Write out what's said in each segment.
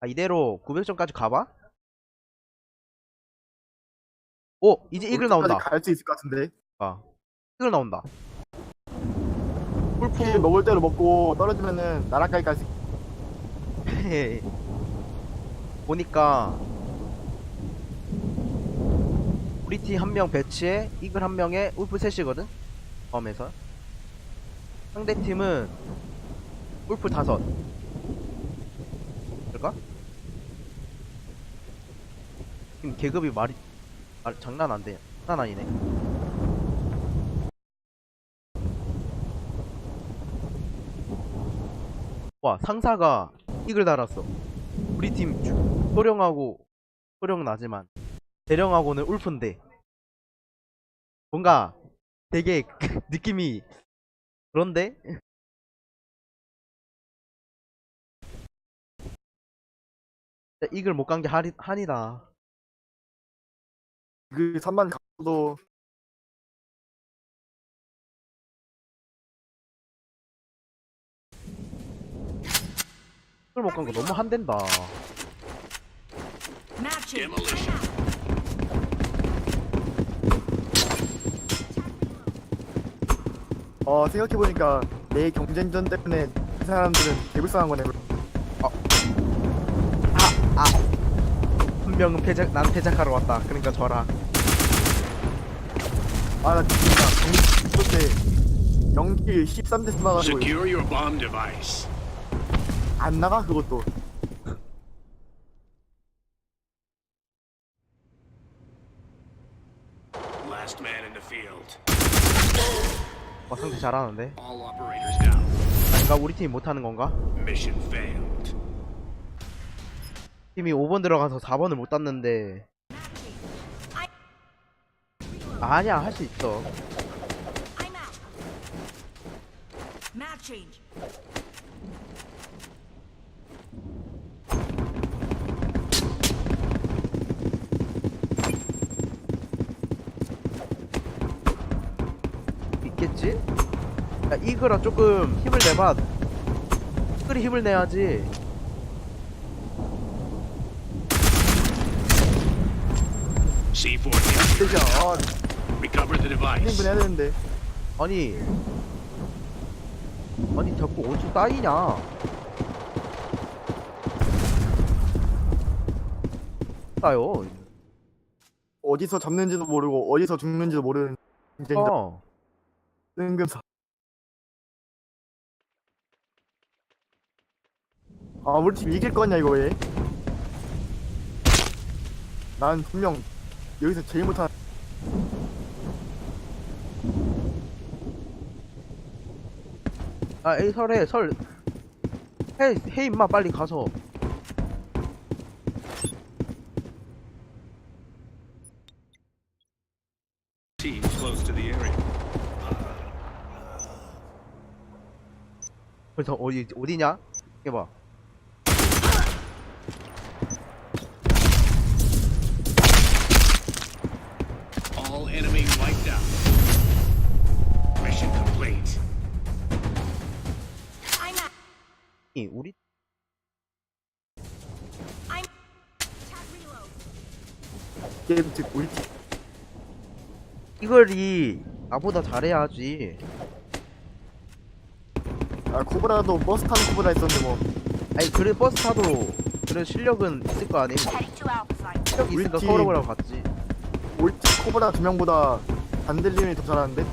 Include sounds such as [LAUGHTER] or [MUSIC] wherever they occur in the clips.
아 이대로 900점까지 가봐? 오 이제 이글 나온다 갈 수 있을 것 같은데. 아 이글 나온다 풀 꿀프 먹을 대로 먹고 떨어지면은 나락까지 갈 수. 있- [LAUGHS] 보니까 우리 팀 한 명 배치에 이글 한 명에 울프 셋이거든 범에서 상대 팀은 울프 다섯 될까? 지금 계급이 말이 말, 장난 안 돼. 장난 아니네. 와 상사가 이글 달았어. 우리 팀 주- 소령하고 소령 나지만 대령하고는 울프인데 뭔가 되게 그 [LAUGHS] 느낌이 그런데 이글 못 간 게 한이, 한이다. 그 3만 가도 못간거 너무 한댄다. Matching. 어 생각해 보니까 내 경쟁전 때문에 이 사람들은 개불쌍한 거네. 명은 패작, 난 패작하러 왔다. 그러니까 져라. 아나 진짜 경때 연기 13대 쏘아가지고 Secure your bomb device. 안 나가 그것도. Last man in the field. 와 상대 잘하는데. All operators down. 아닌가 우리 팀이 못하는 건가? Mission failed. 팀이 5번 들어가서 4번을 못 땄는데. 아니야 할 수 있어. 있겠지? 야 이거라 조금 힘을 내봐. 힘을 내야지. C4 captured. 진짜 아 Recover the device. 흥분 해야 되는데. 아니 아니 자꾸 어디서 따이냐 따요 어디서 잡는지도 모르고 어디서 죽는지도 모르는 어 뜬금사. 아 우리 팀 이길 거냐 이거 왜? 난 분명 여기서 제일 못한 아 에이 설해 설 해 해 임마 빨리 가서. Teams close to the area. 그래서 어디 어디냐? 해봐 게임 특 우리 팀 이걸이 나보다 잘해야지. 아 코브라도 버스 타는 코브라 있었는데 뭐. 아니 그래 버스 타도 그래 실력은 있을 거 아니 Heading to Alpha site. 실력 있으니까 우리 팀- 서로 보라고 갔지. 팀 코브라 두 명보다 반들림이 더 잘하는데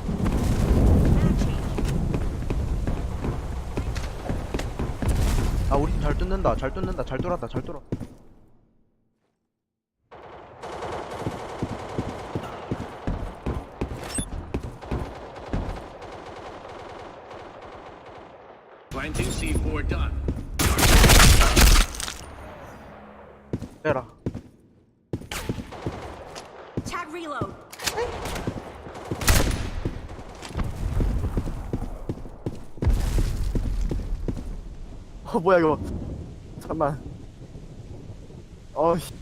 Map change. 아 우리 팀 잘 뚫는다. 잘 뚫는다. 잘 뚫었다. 잘 뚫었다. Planting C4 done. 빼라. Tag reload. 어 뭐야 이거 잠만 어씨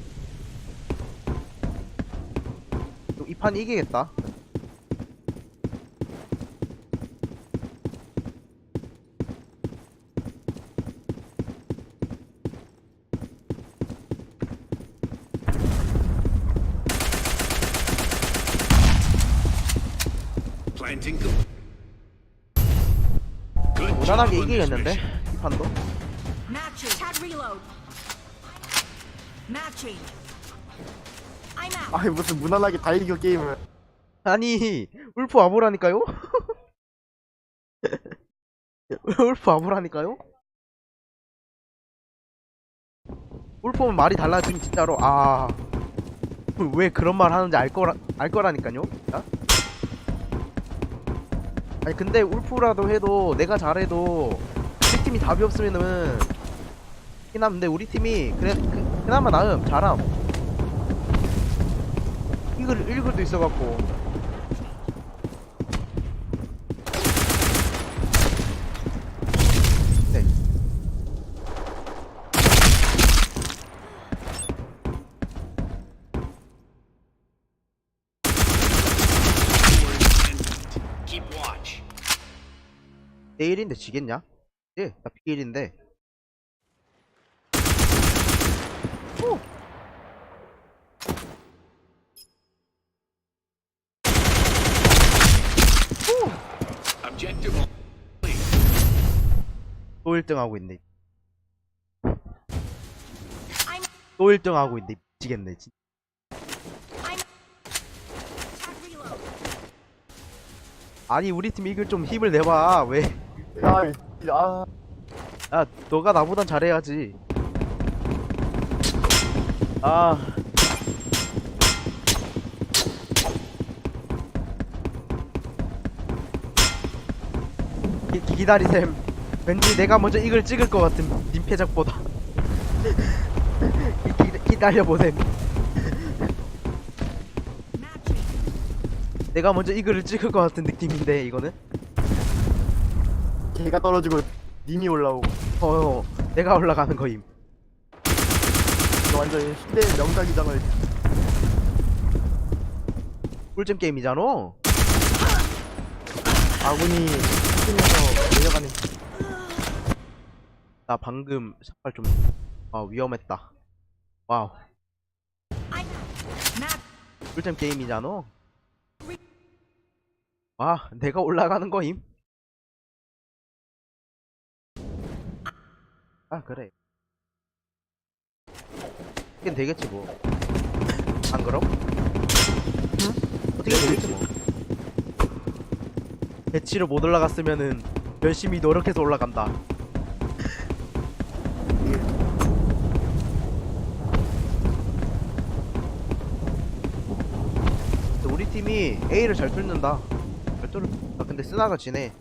이판 이기겠다. 무난하게 이기겠는데? 이 판도? I'm out. 아니 무슨 무난하게 다 이겨 게임을 아니 울프 와보라니까요? [LAUGHS] 울프 와보라니까요? 울프면 말이 달라지면 진짜로 아 왜 그런 말 하는지 알 거라 알 거라니까요. 진짜? 아니 근데 울프라도 해도 내가 잘해도 우리 팀이 답이 없으면은 희남인데 우리 팀이 그래 그, 그나마 나음 잘함. 이글 일글도 있어갖고 네. 내일인데 지겠냐? 예, 나 비일인데. 또 1등 하고 있네. I'm 또 1등 하고 있네. 미치겠네. 진짜. 아니 우리 팀 이길 좀 힘을 내봐. 왜? 아, 아 야, 너가 나보단 잘해야지. 아. 기, 기다리셈. 왠지 내가 먼저 이걸 찍을 것 같은 님 패작보다. 기, [LAUGHS] 기, 기다려보셈. 내가 먼저 이글을 찍을 것 같은 느낌인데 이거는. 걔가 떨어지고 님이 올라오고 어, 내가 올라가는 거임. 이거 완전 시대의 명작이잖아 꿀잼 게임이잖아. 아군이 팀에서 내려가는 나 방금 샷발 좀, 아, 위험했다. 와우. 꿀잼 게임이잖아. 와, [LAUGHS] 내가 올라가는 거임. 아, 그래. 하긴 되겠지, 뭐. 안 그럼? 응? 어떻게 되겠지, 뭐. 배치를 못 올라갔으면은 열심히 노력해서 올라간다. 근데 우리 팀 이 A를 잘 뚫는다. 잘 뚫. 아 근데 스나가 지네.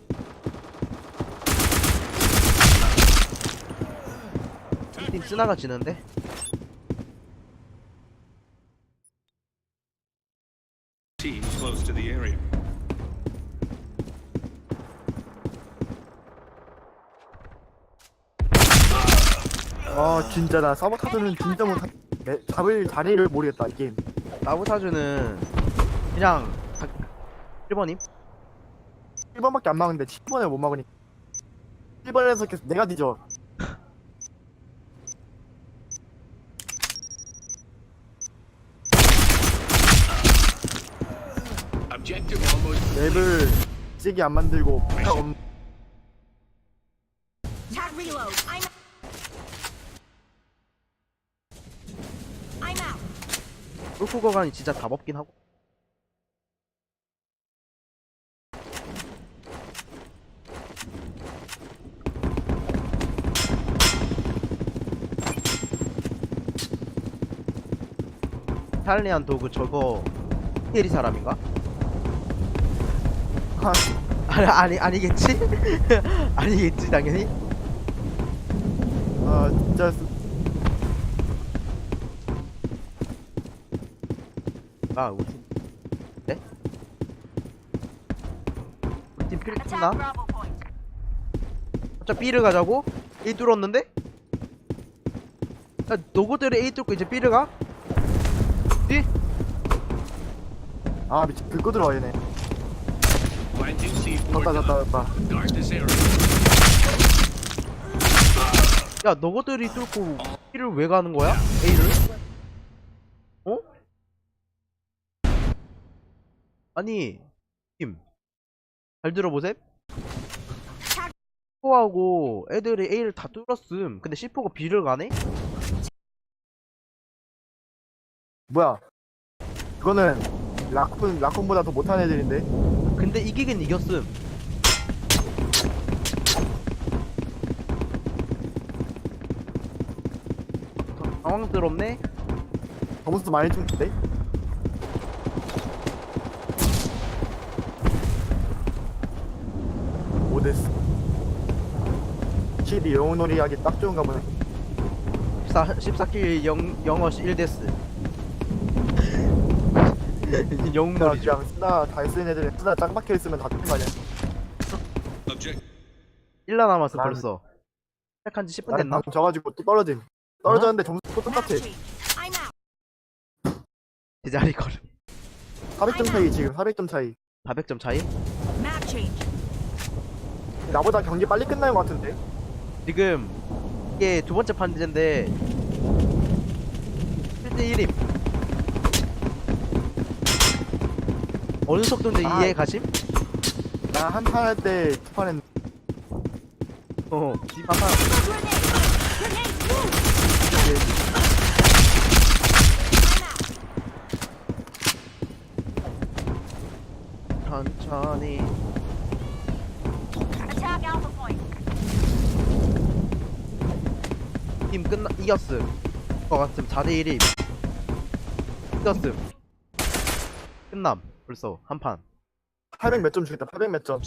팀 스나가 지는데? Team close to the area. 아 진짜 나 사보타드는 진짜 못 내- 잡을 자리를 모르겠다 이 게임 나부타주는 그냥 1번임? 1번밖에 안 막는데 7번에 못 막으니까 1번에서 계속 내가 뒤져 Objective almost complete. 맵을 찌게 안 만들고 딱 없- Tag reload. I'm out. I'm out. 울프 거간이 진짜 답 없긴 하고. 탈리안 도그 저거 히에리 사람인가? 아, 아니 아니 아니겠지? [LAUGHS] 아니겠지 당연히. 아 진짜 수- 아 우리 팀 네? 우리 팀필 Attack tus나? Bravo point. 어차피 B를 가자고? A 뚫었는데? 야 노고들이 A 뚫고 이제 B를 가? 뒤? 아 미친 긁고 들어와 얘네 Planting C4 졌다 졌다. 졌다. 야 너거들이 뚫고 B를 왜 가는 거야? A를? 어? 아니 팀잘 들어보셈 C4하고 애들이 A를 다 뚫었음 근데 C4가 B를 가네? 뭐야 그거는 라쿤 라쿤보다 더 못한 애들인데. 근데 이기긴 이겼음. 당황스럽네? 점수 많이 준대 오데스 실이 영웅놀이 하기 딱 좋은가 보네. 14, 14킬 영, 영어 1데스 야 영웅놀이죠 그냥 쓰나 잘 쓰는 애들은 쓰나 짱 박혀 있으면 다팀 아니야? Object. 1라 남았어 나는- 벌써. 시작한 지 10분 나는 됐나? 방금 져가지고 또 떨어짐 떨어졌는데 점수 또 똑같아. I'm out. 제자리 걸음. 400점 차이 지금 400점 차이. 400점 차이? Map change. 나보다 경기 빨리 끝나는 것 같은데? 지금 이게 두 번째 판인데 1대 1임 어느 속도인지 아. 이해 가심? 나 한 판 할 때 두 판 했는데 어 out. 천천히 Attack Alpha Point. 팀 끝나 이겼음 거 같음 4대1임 이겼음 끝남 벌써 한판. 800 몇 점 주겠다. 800 몇 점